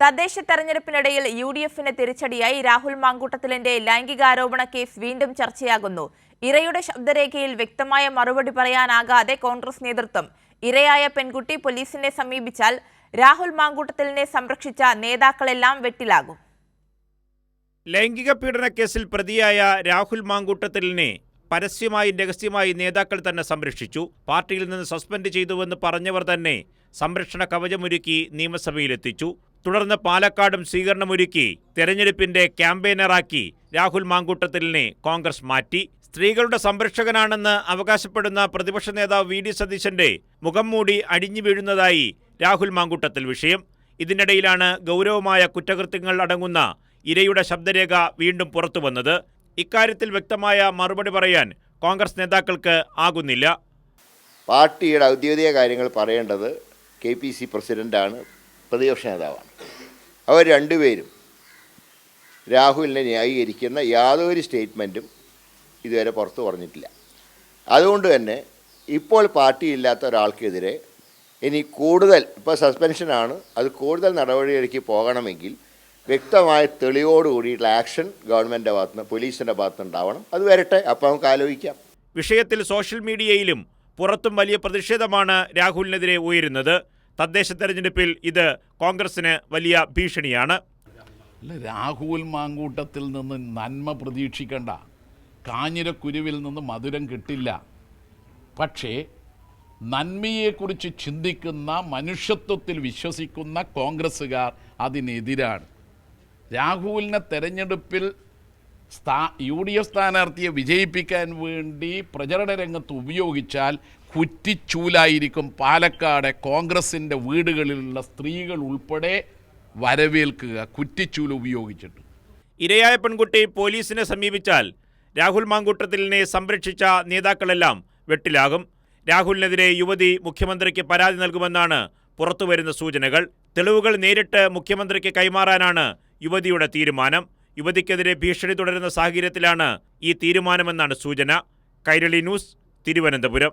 തദ്ദേശ തെരഞ്ഞെടുപ്പിനിടയിൽ U D എഫിന് തിരിച്ചടിയായി രാഹുൽ മാങ്കൂട്ടത്തിലിന്റെ ലൈംഗികാരോപണ കേസ് വീണ്ടും ചർച്ചയാകുന്നു. ഇരയുടെ ശബ്ദരേഖയിൽ വ്യക്തമായ മറുപടി പറയാനാകാതെ കോൺഗ്രസ് നേതൃത്വം ഇരയായ പെൺകുട്ടി പോലീസിനെ സമീപിച്ചാൽ രാഹുൽ മാങ്കൂട്ടത്തിലിനെ സംരക്ഷിച്ച നേതാക്കളെല്ലാം വെട്ടിലാകും. ലൈംഗിക പീഡന കേസിൽ പ്രതിയായ രാഹുൽ മാങ്കൂട്ടത്തിലിനെ പരസ്യമായി രഹസ്യമായി നേതാക്കൾ തന്നെ സംരക്ഷിച്ചു. പാർട്ടിയിൽ നിന്ന് സസ്പെൻഡ് ചെയ്തുവെന്ന് പറഞ്ഞവർ തന്നെ സംരക്ഷണ കവചമൊരുക്കി നിയമസഭയിലെത്തിച്ചു. തുടർന്ന് പാലക്കാടും സ്വീകരണമൊരുക്കി തെരഞ്ഞെടുപ്പിന്റെ ക്യാമ്പയിനറാക്കി രാഹുൽ മാങ്കൂട്ടത്തിലിനെ കോൺഗ്രസ് മാറ്റി. സ്ത്രീകളുടെ സംരക്ഷകനാണെന്ന് അവകാശപ്പെടുന്ന പ്രതിപക്ഷ നേതാവ് വി ഡി സതീശന്റെ മുഖം മൂടി അടിഞ്ഞു വീഴുന്നതായി രാഹുൽ മാങ്കൂട്ടത്തിൽ വിഷയം. ഇതിനിടയിലാണ് ഗൗരവമായ കുറ്റകൃത്യങ്ങൾ അടങ്ങുന്ന ഇരയുടെ ശബ്ദരേഖ വീണ്ടും പുറത്തു വന്നത്. ഇക്കാര്യത്തിൽ വ്യക്തമായ മറുപടി പറയാൻ കോൺഗ്രസ് നേതാക്കൾക്ക് ആകുന്നില്ല. പാർട്ടിയുടെ ഔദ്യോഗിക കാര്യങ്ങൾ പറയേണ്ടത് കെ പി സി പ്രസിഡന്റാണ് പ്രതിപക്ഷ നേതാവാണ് അവർ രണ്ടുപേരും രാഹുലിനെ ന്യായീകരിക്കുന്ന യാതൊരു സ്റ്റേറ്റ്മെന്റും ഇതുവരെ പുറത്തു പറഞ്ഞിട്ടില്ല. അതുകൊണ്ട് തന്നെ ഇപ്പോൾ പാർട്ടിയില്ലാത്ത ഒരാൾക്കെതിരെ ഇനി കൂടുതൽ ഇപ്പോൾ സസ്പെൻഷനാണ് അത് കൂടുതൽ നടപടിയിലേക്ക് പോകണമെങ്കിൽ വ്യക്തമായ തെളിവോട് കൂടിയിട്ടുള്ള ആക്ഷൻ ഗവൺമെന്റിന്റെ ഭാഗത്തുനിന്ന് പോലീസിന്റെ ഭാഗത്തുനിന്ന് ഉണ്ടാവണം. അത് വരട്ടെ അപ്പോൾ നമുക്ക് ആലോചിക്കാം. വിഷയത്തിൽ സോഷ്യൽ മീഡിയയിലും പുറത്തും വലിയ പ്രതിഷേധമാണ് രാഹുലിനെതിരെ ഉയരുന്നത്. തദ്ദേശ തെരഞ്ഞെടുപ്പിൽ ഇത് കോൺഗ്രസിന് വലിയ ഭീഷണിയാണ്. രാഹുൽ മാങ്കൂട്ടത്തിൽ നിന്ന് നന്മ പ്രതീക്ഷിക്കണ്ട. കാഞ്ഞിരക്കുരുവിൽ നിന്ന് മധുരം കിട്ടില്ല. പക്ഷേ നന്മയെക്കുറിച്ച് ചിന്തിക്കുന്ന മനുഷ്യത്വത്തിൽ വിശ്വസിക്കുന്ന കോൺഗ്രസ്സുകാർ അതിനെതിരാണ്. രാഹുലിനെ തെരഞ്ഞെടുപ്പിൽ സ്ഥാ യു ഡി എഫ് സ്ഥാനാർത്ഥിയെ വിജയിപ്പിക്കാൻ വേണ്ടി പ്രചരണ രംഗത്ത് ഉപയോഗിച്ചാൽ കുറ്റിച്ചൂലായിരിക്കും പാലക്കാട് കോൺഗ്രസിന്റെ വീടുകളിലുള്ള സ്ത്രീകൾ ഉൾപ്പെടെ വരവേൽക്കുക. കുറ്റിച്ചൂൽ ഉപയോഗിച്ചിട്ട്. ഇരയായ പെൺകുട്ടി പോലീസിനെ സമീപിച്ചാൽ രാഹുൽ മാങ്കൂട്ടത്തിലിനെ സംരക്ഷിച്ച നേതാക്കളെല്ലാം വെട്ടിലാകും. രാഹുലിനെതിരെ യുവതി മുഖ്യമന്ത്രിക്ക് പരാതി നൽകുമെന്നാണ് പുറത്തുവരുന്ന സൂചനകൾ. തെളിവുകൾ നേരിട്ട് മുഖ്യമന്ത്രിക്ക് കൈമാറാനാണ് യുവതിയുടെ തീരുമാനം. യുവതിക്കെതിരെ ഭീഷണി തുടരുന്ന സാഹചര്യത്തിലാണ് ഈ തീരുമാനമെന്നാണ് സൂചന. കൈരളി ന്യൂസ് തിരുവനന്തപുരം.